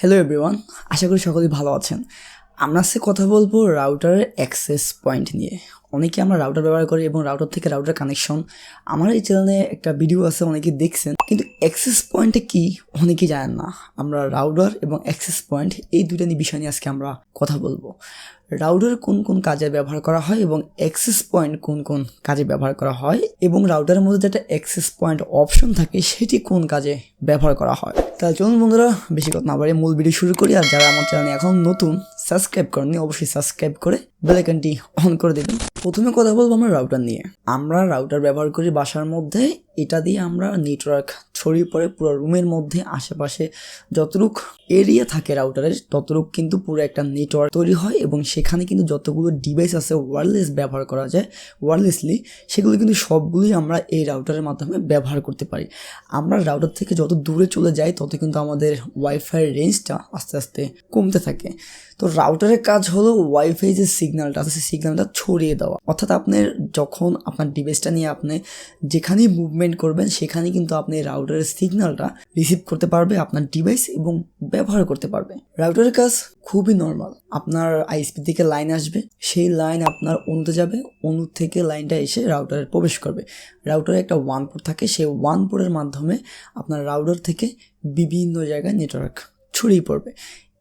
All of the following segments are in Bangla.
হ্যালো এভরিওয়ান আশা করি সকলেই ভালো আছেন। আমরা আজকে কথা বলব রাউটারের অ্যাক্সেস পয়েন্ট নিয়ে। অনেকে আমরা রাউটার ব্যবহার করি এবং রাউটার থেকে রাউটার কানেকশন আমার এই চ্যানেলে একটা ভিডিও আছে অনেকে দেখছেন। কিন্তু অ্যাক্সেস পয়েন্টে কি, অনেকেই জানেন না। আমরা রাউটার এবং অ্যাক্সেস পয়েন্ট এই দুইটা নিয়ে বিষয় নিয়ে আজকে আমরা কথা বলব। রাউটার কোন কোন কাজে ব্যবহার করা হয় এবং অ্যাক্সেস পয়েন্ট কোন কোন কাজে ব্যবহার করা হয় এবং রাউটারের মধ্যে যেটা অ্যাক্সেস পয়েন্ট অপশন থাকে, সেটি কোন কাজে ব্যবহার করা হয়? তাহলে চলুন বন্ধুরা, বেশি কথা না বাড়িয়ে মূল ভিডিও শুরু করি। আর যারা আমার চ্যানেলে এখন নতুন সাবস্ক্রাইব করেননি, অবশ্যই সাবস্ক্রাইব করে বেলাইকনটি অন করে দেবেন। প্রথমে কথা বলব আমরা রাউটার নিয়ে। আমরা রাউটার ব্যবহার করি বাসার মধ্যে। এটা দিয়ে আমরা নেটওয়ার্ক ছড়িয়ে পড়ে পুরো রুমের মধ্যে, আশেপাশে যতটুক এরিয়া থাকে রাউটারের ততটুক কিন্তু পুরো একটা নেটওয়ার্ক তৈরি হয় এবং সেখানে কিন্তু যতগুলো ডিভাইস আছে ওয়্যারলেস ব্যবহার করা যায় ওয়্যারলেসলি সেগুলো কিন্তু সবগুলোই আমরা এই রাউটারের মাধ্যমে ব্যবহার করতে পারি। আমরা রাউটার থেকে যত দূরে চলে যাই, তত কিন্তু আমাদের ওয়াইফাইয়ের রেঞ্জটা আস্তে আস্তে কমতে থাকে। তো রাউটারের কাজ হলো ওয়াইফাই যে সিগন্যালটা আছে, সেই সিগন্যালটা ছড়িয়ে দেওয়া। অর্থাৎ আপনার যখন আপনার ডিভাইসটা নিয়ে আপনি যেখানেই মুভমেন্ট করবেন, সেখানেই কিন্তু আপনি রাউটারের সিগন্যালটা রিসিভ করতে পারবে আপনার ডিভাইস এবং ব্যবহার করতে পারবে। রাউটারের কাজ খুবই নর্মাল আপনার আইএসপি থেকে লাইন আসবে, সেই লাইন আপনার অনুতে যাবে অনু থেকে লাইনটা এসে রাউটারে প্রবেশ করবে। রাউটারে একটা ওয়ান পোর্ট থাকে, সেই ওয়ান পোর্টের মাধ্যমে আপনার রাউটার থেকে বিভিন্ন জায়গায় নেটওয়ার্ক ছড়িয়ে পড়বে।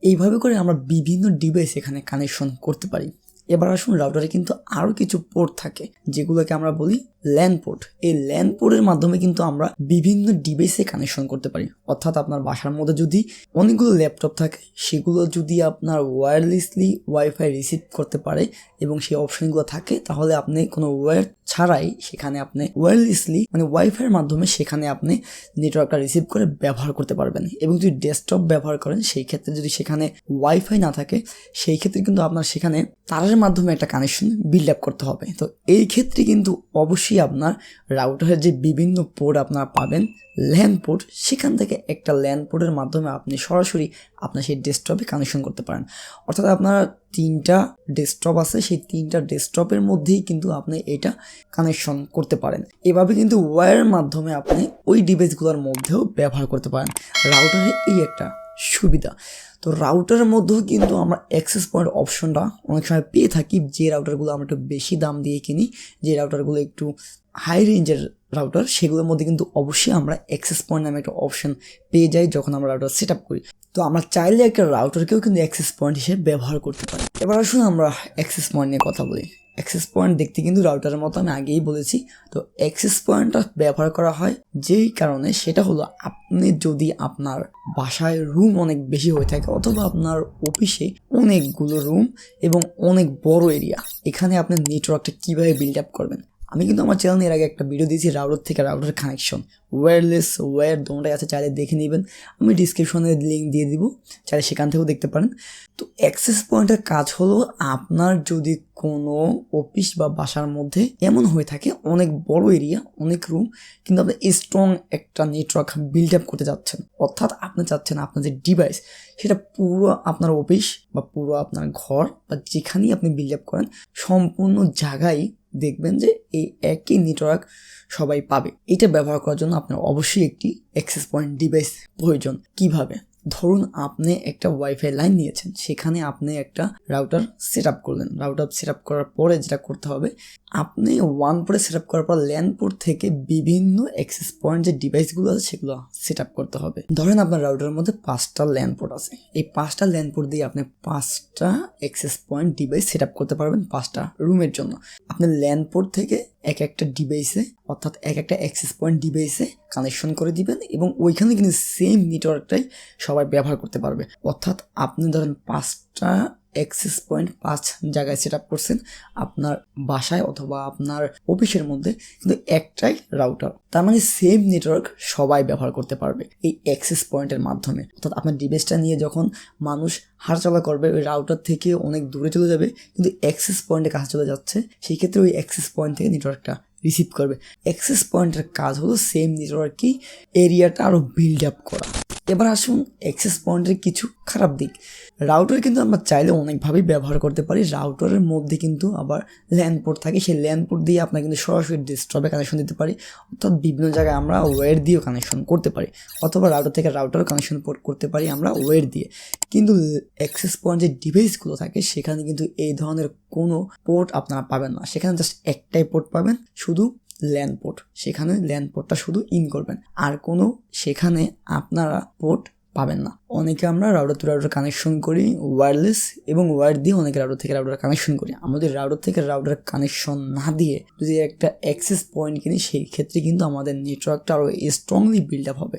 এইভাবে করে আমরা বিভিন্ন ডিভাইস এখানে কানেকশন করতে পারি। এবার আসুন রাউটারে কিন্তু আরও কিছু পোর্ট থাকে, যেগুলোকে আমরা বলি ল্যান পোর্ট এই ল্যান পোর্টের মাধ্যমে কিন্তু আমরা বিভিন্ন ডিভাইসে কানেকশন করতে পারি। অর্থাৎ আপনার বাসার মধ্যে যদি অনেকগুলো ল্যাপটপ থাকে, সেগুলো যদি আপনার ওয়্যারলেসলি ওয়াইফাই রিসিভ করতে পারে এবং সেই অপশনগুলো থাকে, তাহলে আপনি কোনো ওয়্যার ছাড়াই সেখানে আপনি ওয়্যারলেসলি মানে ওয়াইফাইয়ের মাধ্যমে সেখানে আপনি নেটওয়ার্কটা রিসিভ করে ব্যবহার করতে পারবেন। এবং যদি ডেস্কটপ ব্যবহার করেন, সেই ক্ষেত্রে যদি সেখানে ওয়াইফাই না থাকে, সেই ক্ষেত্রে কিন্তু আপনার সেখানে তারের মাধ্যমে একটা কানেকশন বিল্ড আপ করতে হবে। তো এই ক্ষেত্রে কিন্তু অবশ্যই আপনার রাউটারের যে বিভিন্ন পোর্ট আপনারা পাবেন ল্যান পোর্ট সেখান থেকে একটা ল্যান পোর্টের মাধ্যমে আপনি সরাসরি আপনার সেই ডেস্কটপে কানেকশন করতে পারেন। অর্থাৎ আপনার তিনটা ডেস্কটপ আছে, সেই তিনটা ডেস্কটপের মধ্যেই কিন্তু আপনি এটা কানেকশন করতে পারেন। এভাবে কিন্তু ওয়্যারের মাধ্যমে আপনি ওই ডিভাইসগুলোর মধ্যেও ব্যবহার করতে পারেন। রাউটারের এই একটা। সুবিধা। তো রাউটারের মধ্যেও কিন্তু আমরা অ্যাক্সেস পয়েন্ট অপশনটা অনেক সময় পেয়ে থাকি যে রাউটারগুলো আমরা একটু বেশি দাম দিয়ে কিনি, যে রাউটারগুলো একটু হাই রেঞ্জের রাউটার সেগুলোর মধ্যে কিন্তু অবশ্যই আমরা অ্যাক্সেস পয়েন্ট নামে একটা অপশন পেয়ে যাই যখন আমরা রাউটার সেট আপ করি। তো আমরা চাইলে একটা রাউটারকেও কিন্তু অ্যাক্সেস পয়েন্ট হিসেবে ব্যবহার করতে পারি। এবার আসুন আমরা অ্যাক্সেস পয়েন্ট নিয়ে কথা বলি। অ্যাক্সেস পয়েন্ট দেখতে কিন্তু রাউটারের মতো আমি আগেই বলেছি। তো অ্যাক্সেস পয়েন্টটা ব্যবহার করা হয় যেই কারণে সেটা হলো আপনি যদি আপনার বাসায় রুম অনেক বেশি হয়ে থাকে অথবা আপনার অফিসে অনেকগুলো রুম এবং অনেক বড় এরিয়া এখানে আপনি নেটওয়ার্কটা কীভাবে বিল্ড আপ করবেন? আমি কিন্তু আমার চ্যানেল এর আগে একটা ভিডিও দিয়েছি রাউটার থেকে রাউটার কানেকশন ওয়্যারলেস ওয়্যার দোনোটাই আছে, চাইলে দেখে নেবেন। আমি ডিসক্রিপশনে লিঙ্ক দিয়ে দিব, চাইলে সেখান থেকেও দেখতে পারেন। তো অ্যাক্সেস পয়েন্টের কাজ হলো, আপনার যদি কোনো অফিস বা বাসার মধ্যে এমন হয়ে থাকে, অনেক বড় এরিয়া অনেক রুম কিন্তু আপনি স্ট্রং একটা নেটওয়ার্ক বিল্ড আপ করতে যাচ্ছেন, অর্থাৎ আপনি চাচ্ছেন আপনার যে ডিভাইস সেটা পুরো আপনার অফিস বা পুরো আপনার ঘর বা যেখানেই আপনি বিল্ড আপ করেন, সম্পূর্ণ জায়গায় দেখবেন যে এই একই নেটওয়ার্ক সবাই পাবে। এটা ব্যবহার করার জন্য আপনার অবশ্যই একটি অ্যাক্সেস পয়েন্ট ডিভাইস প্রয়োজন। কীভাবে? ধরুন আপনি একটা ওয়াইফাই লাইন নিয়েছেন, সেখানে আপনি একটা রাউটার সেট আপ করলেন। রাউটার সেট আপ করার পরে যেটা করতে হবে, আপনি ওয়ান পোর্টে সেট আপ করার পর ল্যান্ড পোর্ট থেকে বিভিন্ন অ্যাক্সেস পয়েন্ট যে ডিভাইসগুলো আছে সেগুলো সেট আপ করতে হবে। ধরেন আপনার রাউটারের মধ্যে পাঁচটা ল্যান্ড পোর্ট আছে। এই পাঁচটা ল্যান্ড পোর্ট দিয়ে আপনি পাঁচটা access point device set up করতে পারবেন পাঁচটা রুমের জন্য। আপনি ল্যান্ড পোর্ট থেকে এক একটা ডিভাইসে অর্থাৎ এক একটা অ্যাক্সেস পয়েন্ট ডিভাইসে কানেকশন করে দিবেন এবং ওইখানে কিন্তু সেম নেটওয়ার্কটাই সবাই ব্যবহার করতে পারবে। অর্থাৎ আপনি ধরেন পাঁচটা অ্যাক্সেস পয়েন্ট পাঁচ জায়গায় সেট আপ করছেন আপনার বাসায় অথবা আপনার অফিসের মধ্যে, কিন্তু একটাই রাউটার তার মানে সেম নেটওয়ার্ক সবাই ব্যবহার করতে পারবে এই অ্যাক্সেস পয়েন্টের মাধ্যমে। অর্থাৎ আপনার ডিভাইসটা নিয়ে যখন মানুষ হাঁটাচলা করবে, ওই রাউটার থেকে অনেক দূরে চলে যাবে, কিন্তু অ্যাক্সেস পয়েন্টের কাছে চলে যাচ্ছে, সেই ক্ষেত্রে ওই অ্যাক্সেস পয়েন্ট থেকে নেটওয়ার্কটা রিসিভ করবে। অ্যাক্সেস পয়েন্টের কাজ হলো সেম নেটওয়ার্কই এরিয়াটা আরও বিল্ড আপ করা। এবার আসুন অ্যাক্সেস পয়েন্টের কিছু খারাপ দিক। রাউটার কিন্তু আমরা চাইলে অনেকভাবেই ব্যবহার করতে পারি। রাউটারের মধ্যে কিন্তু আবার ল্যান্ড পোর্ট থাকে। সেই ল্যান্ড পোর্ট দিয়ে আপনার কিন্তু সরাসরি ডেস্কটপে কানেকশন দিতে পারি। অর্থাৎ বিভিন্ন জায়গায় আমরা ওয়্যার দিয়েও কানেকশন করতে পারি। অথবা রাউটার থেকে রাউটারও কানেকশন করতে পারি আমরা ওয়্যার দিয়ে। কিন্তু অ্যাক্সেস পয়েন্ট যে ডিভাইসগুলো থাকে, সেখানে কিন্তু এই ধরনের কোনো পোর্ট আপনারা পাবেন না। সেখানে জাস্ট একটাই পোর্ট পাবেন। শুধু ল্যান্ড পোর্ট। সেখানে ল্যান্ড পোর্টটা শুধু ইন করবেন। আর কোনো সেখানে আপনারা পোর্ট পাবেন না। অনেকে আমরা রাউটার টু রাউটার কানেকশন করি ওয়্যারলেস এবং ওয়্যার দিয়ে অনেকে রাউটার থেকে রাউটার কানেকশন করি। আমাদের রাউটার থেকে রাউটার কানেকশন না দিয়ে যদি একটা অ্যাক্সেস পয়েন্ট কিনি, সেই ক্ষেত্রে কিন্তু আমাদের নেটওয়ার্কটা আরও স্ট্রংলি বিল্ড আপ হবে।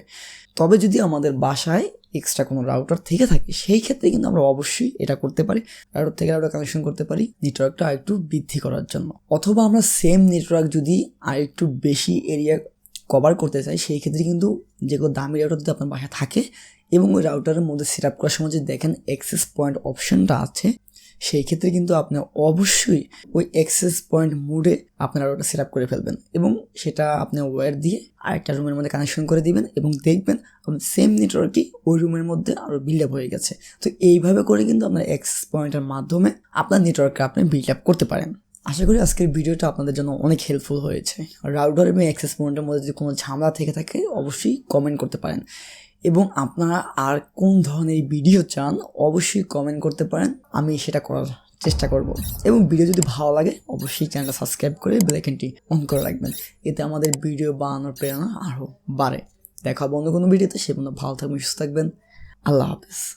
তবে যদি আমাদের বাসায় এক্সট্রা কোনো রাউটার থেকে থাকে, সেই ক্ষেত্রে কিন্তু আমরা অবশ্যই এটা করতে পারি রাউটার থেকে রাউটার কানেকশন করতে পারি নেটওয়ার্কটা আরেকটু বৃদ্ধি করার জন্য। অথবা আমরা সেম নেটওয়ার্ক যদি আরেকটু বেশি এরিয়া কভার করতে চাই, সেই ক্ষেত্রে কিন্তু যে কোনো দামি রাউটার যদি আপনার বাসায় থাকে এবং ওই রাউটারের মধ্যে সেট আপ করার সময় যদি দেখেন অ্যাক্সেস পয়েন্ট অপশনটা আছে সেই ক্ষেত্রে কিন্তু আপনি অবশ্যই ওই অ্যাক্সেস পয়েন্ট মুডে আপনারা ওটা সেট আপ করে ফেলবেন এবং সেটা আপনি ওয়্যার দিয়ে আরেকটা রুমের মধ্যে কানেকশন করে দিবেন এবং দেখবেন সেম নেটওয়ার্কই ওই রুমের মধ্যে আরও বিল্ড আপ হয়ে গেছে। তো এইভাবে করে কিন্তু আপনার অ্যাক্সেস পয়েন্টের মাধ্যমে আপনার নেটওয়ার্ককে আপনি বিল্ড আপ করতে পারেন। আশা করি আজকের ভিডিওটা আপনাদের জন্য অনেক হেল্পফুল হয়েছে। রাউটার এবং অ্যাক্সেস পয়েন্টের মধ্যে যদি কোনো ঝামেলা থেকে থাকে, অবশ্যই কমেন্ট করতে পারেন। এবং আপনারা আর কোন ধরনের ভিডিও চান, অবশ্যই কমেন্ট করতে পারেন। আমি সেটা করার চেষ্টা করব। এবং ভিডিও যদি ভালো লাগে, অবশ্যই চ্যানেলটা সাবস্ক্রাইব করে বেলাইকনটি অন করে রাখবেন। এতে আমাদের ভিডিও বানানোর প্রেরণা আরও বাড়ে। দেখা হবে অন্য কোনো ভিডিওতে সে পর্যন্ত ভালো থাকবেন, সুস্থ থাকবেন। আল্লাহ হাফেজ।